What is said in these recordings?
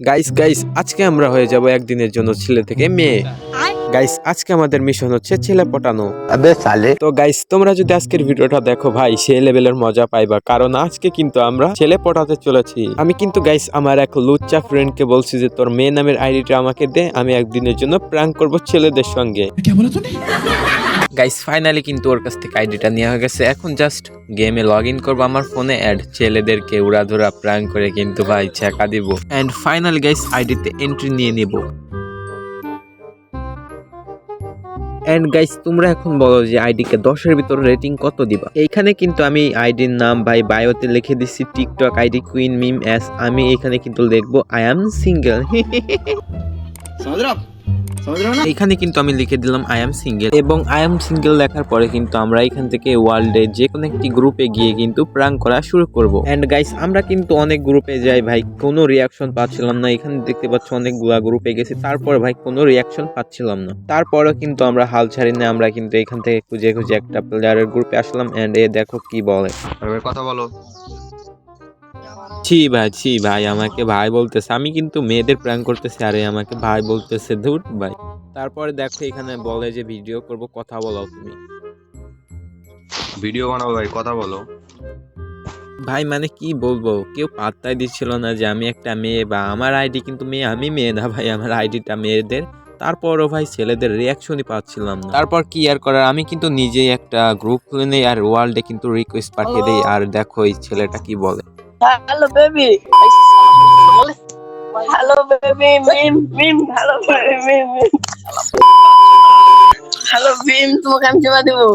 Guys guys আজকে আমরা হয়ে যাব একদিনের জন্য ছেলে থেকে মেয়ে। গাইস আজকে আমাদের মিশন হচ্ছে ছেলে পটানো। তো গাইস তোমরা যদি আজকের ভিডিওটা দেখো ভাই সে লেভেলের মজা পাইবা। কারণ আজকে কিন্তু আমরা ছেলে পটাতে চলেছি। আমি কিন্তু গাইস আমার এক লুচ্চা ফ্রেন্ডকে বলছি যে তোর মেয়ে নামের আইডিটা আমাকে দে আমি একদিনের জন্য প্র্যাঙ্ক করব ছেলেদের সঙ্গে। গাইস ফাইনালি কিন্তু ওর কাছ থেকে আইডিটা নেওয়া হয়ে গেছে। এখন জাস্ট গেমে লগ ইন করব আমার ফোনে অ্যাড ছেলেদেরকে উড়াধুরা প্র্যাঙ্ক করে কিন্তু ভাই ছেঁকা দিব। অ্যান্ড ফাইনালি গাইস আইডিতে এন্ট্রি নিয়ে নিব। এন্ড গাইস তোমরা এখন বলো যে আইডিকে দশের ভিতরে রেটিং কত দিবা? এইখানে কিন্তু আমি আইডির নাম ভাই বায়োতে লিখে দিচ্ছি TikTok ID queen Mim as আমি এখানে কিন্তু লিখব আই অ্যাম সিঙ্গেল এখানে কিন্তু আমি লিখে দিলাম আই এম সিঙ্গেল এবং আই এম সিঙ্গেল লেখার পরে কিন্তু আমরা এখান থেকে ওয়ার্ল্ডে যে কোনো একটি গ্রুপে গিয়ে কিন্তু প্রাং করা শুরু করব। এন্ড গাইস আমরা কিন্তু অনেক গ্রুপে যাই, ভাই, কোনো রিয়াকশন পাচ্ছিলাম না। এখানে দেখতে পাচ্ছ অনেকগুলা গ্রুপে গেছি, তারপর ভাই কোনো রিয়াকশন পাচ্ছিলাম না। তারপরেও কিন্তু আমরা হাল ছাড়ি না আমরা কিন্তু এখান থেকে খুঁজে খুঁজে একটা প্লেয়ারের গ্রুপে আসলাম। এন্ড এ দেখো কি বলে। কথা বলো। ছি ভাই ছি ভাই আমাকে ভাই বলতেছে। আমি কিন্তু মেয়েদের প্র্যাঙ্ক করতেছি আরে আমাকে ভাই বলতেছে ধুর ভাই। তারপরে দেখো এখানে বলে যে ভিডিও করব কথা বলো তুমি। ভিডিও বানাবো ভাই কথা বলো। ভাই মানে কি বলব? কেউ পাত্তাই দিচ্ছিল না যে আমি একটা মেয়ে বা আমার আইডি কিন্তু মেয়ে আমি মেয়ে না ভাই আমার আইডিটা মেয়েদের। তারপরও ভাই ছেলেদের রিয়াকশনই পাচ্ছিলাম না। তারপর কি আর করার? আমি কিন্তু নিজেই একটা গ্রুপ খুলে নেই আর ওয়ার্ল্ডে কিন্তু রিকোয়েস্ট পাঠিয়ে দেই। আর দেখো এই ছেলেটা কি বলে। Hello, baby. Hello, baby. Mim, mim. Hello, baby. Mim, mim. Hello, Mim. তোমাকে আমি জমা দেবো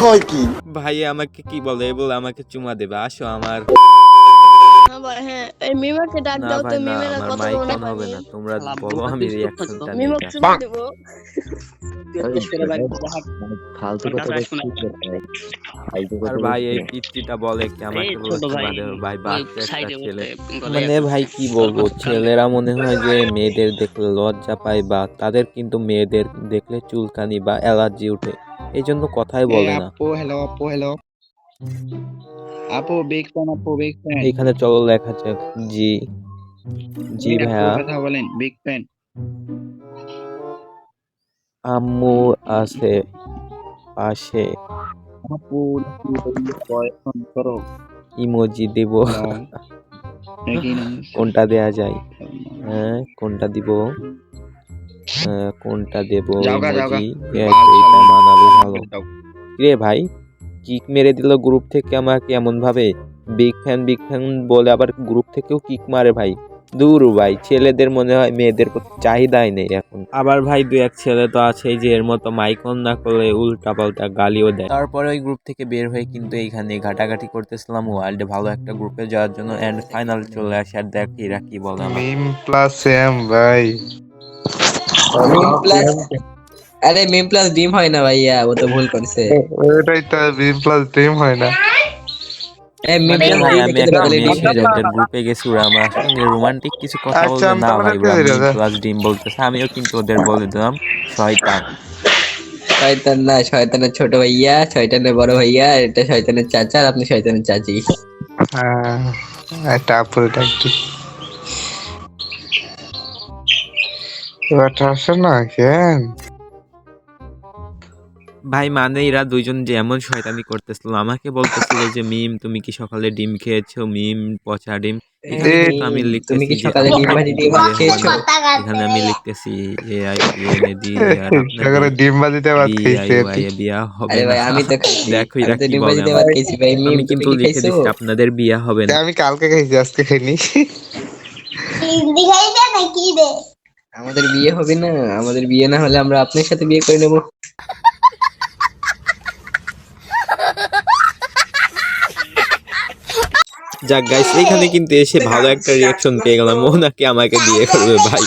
কয় কি ভাই আমাকে কি বলে এ বলে আমাকে চুমা দেবে আসো আমার হ্যাঁ মিমাকে ডাক দাও ভাই তো মিমেরা মনে হবে না। তোমরা বলো আমি। নিই মিমাকে চুমা ফালতু কথা আর ভাই এই পিচ্চিটা বলে কি আমাকে বলে ভাই, মানে ভাই কি বলব? ছেলেরা মনে হয় যে মেয়েদের দেখলে লজ্জা পায় বা তাদের কিন্তু মেয়েদের দেখলে চুলকানি বা অ্যালার্জি উঠে এই জন্য কথাই বলে না। আপু হ্যালো আপু হ্যালো আপু বিগ ফ্যান আপু বিগ ফ্যান এইখানে চলো লেখা যাক। জি। জি ভাইয়া। কথা বলেন বিগ ফ্যান আম্মু আছে পাশে। আপু বয়ফ্রেন্ড করো। ইমোজি দেব। কোনটা দেয়া যায়? হ্যাঁ কোনটা দিব? আহ, কোনটা দেব? মানাবে ভালো। রে ভাই কিক মেরে দিল গ্রুপ থেকে আমাকে এমন ভাবে বিগ ফ্যান বিগ ফ্যান বলে আবার গ্রুপ থেকেও কিক মারে ভাই। দূর ভাই ছেলেদের মনে হয় মেয়েদের প্রতি চাহিদাই নেই এখন। আবার ভাই দু এক ছেলে তো আছে যে এর মতো মাইক অন না করলে উল্টা পাল্টা গালিও দেয়। তারপরে ওই গ্রুপ থেকে বের হয়ে কিন্তু এইখানে ঘাটাঘাটি করতেছিলাম। ওয়ার্ল্ডে ভালো একটা গ্রুপে যাওয়ার জন্য এন্ড ফাইনাল চলে আসে। আর দেখ এরা কি বলে মিম প্লাস এম ভাই। মিম প্লাস আরে মিম প্লাস ডিম হয় না ভাইয়া ও তো ভুল করছে। ওটাই তো মিম প্লাস ডিম হয় না। এই মিম মানে গ্রুপে গেছি ওরা আমার রোমান্টিক কিছু কথা আচ্ছা, না ভাই একটা ওরা দিয়ে দেবো। প্লাস ডিম বলতেছে আমিও কিন্তু ওদের বলে দিলাম শয়তান। শয়তান না শয়তানের ছোট ভাইয়া শয়তানের বড় ভাইয়া এটা শয়তানের চাচা আপনি শয়তানের চাচি। হ্যাঁ একটা আপুর ডাকছি। এবার আসে না কেন? ভাই মানে এরা দুইজন যে এমন শয়তানি করতেছিল আমাকে বলতেছিল যে মিম তুমি কি সকালে ডিম খেয়েছো? মিম পচা ডিম? আমি কি লিখতেছি। এখানে আমি লিখতেছি এ আই এন ডি সকালে ডিম বাজিতে ভাত বি খেয়েছে আই ওয়াই এ বিয়া হবে ভাই আমি তো দেখো এরা কি বলে ভাই মিম কিন্তু লিখে দিচ্ছি আপনাদের বিয়া হবে না। আমি কালকে খাইছি আজকে খাইনি। আমাদের বিয়ে হবে না আমাদের বিয়ে না হলে আমরা আপনার সাথে বিয়ে করে নেব। যাক গাইস এখানে কিন্তু এসে ভালো একটা রিয়াকশন পেয়ে গেলাম। ও নাকি আমাকে বিয়ে করবে, ভাই।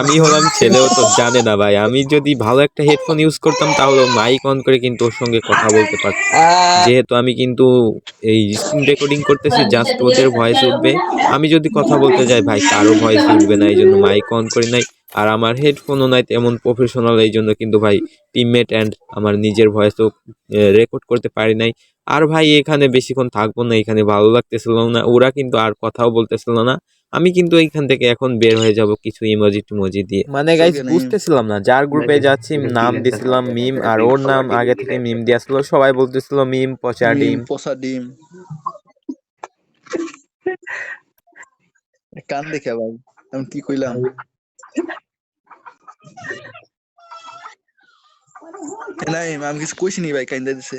আমি হলাম ছেলেও তো জানে না, ভাই। আমি যদি ভালো একটা হেডফোন ইউজ করতাম, তাহলে মাইক অন করে কিন্তু ওর সঙ্গে কথা বলতে পারতাম যেহেতু আমি কিন্তু এই স্ক্রিন রেকর্ডিং করতেছি জাস্ট ওদের ভয়েস উঠবে। আমি যদি কথা বলতে যাই, ভাই, কারও ভয়েস উঠবে না এই জন্য মাইক অন করি নাই। আর আমার হেডফোনও নাই, তেমন প্রফেশনাল এই জন্য কিন্তু, ভাই টিমমেট অ্যান্ড আমার নিজের ভয়েসও রেকর্ড করতে পারি নাই। আর ভাই এখানে বেশিক্ষণ থাকব না এখানে ভালো লাগতেছিল না। ওরা কিন্তু আর কথাও বলতেছিল না। আমি কিন্তু এইখান থেকে এখন বের হয়ে যাব কিছু ইমোজি টিমোজি দিয়ে। মানে গাইস বুঝতেছিলাম না যার গ্রুপে যাচ্ছি নাম দিছিলাম মিম আর ওর নাম আগে থেকে মিম দিয়ে আসলো সবাই বলতেছিল মিম পচা ডিম। পোষা ডিম। কান দেখে ভাই আমি কি কইলাম? নাই আমি কিছু কইছি নি ভাই কাইন্দা দিছে।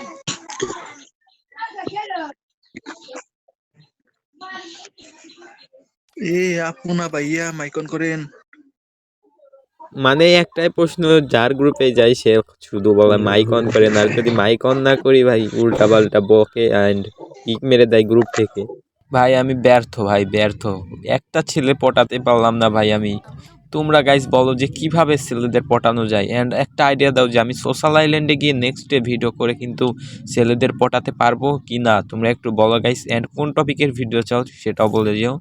এ আপুনা ভাইয়া মাইকন করেন। মানে একটাই প্রশ্ন যার গ্রুপে যাই সে শুধু বলে মাইক অন করে না। আর যদি মাইক অন না করি ভাই উল্টা পাল্টা বকে অ্যান্ড কিক মেরে দেয় গ্রুপ থেকে। ভাই আমি ব্যর্থ ভাই ব্যর্থ। একটা ছেলে পটাতে পারলাম না ভাই আমি। তোমরা গাইজ বলো যে কীভাবে ছেলেদের পটানো যায়? অ্যান্ড একটা আইডিয়া দাও যে আমি সোশ্যাল আইল্যান্ডে গিয়ে নেক্সট ডে ভিডিও করে কিন্তু ছেলেদের পটাতে পারব কি না তোমরা একটু বলো গাইজ অ্যান্ড কোন টপিকের ভিডিও চাও সেটাও বলে যেও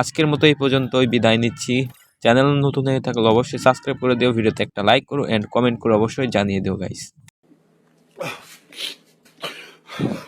আজকের মতো এই পর্যন্তই বিদায় নিচ্ছি। চ্যানেল নতুন হয়ে থাকলে অবশ্যই সাবস্ক্রাইব করে দিও ভিডিওতে একটা লাইক করো অ্যান্ড কমেন্ট করে অবশ্যই জানিয়ে দিও গাইস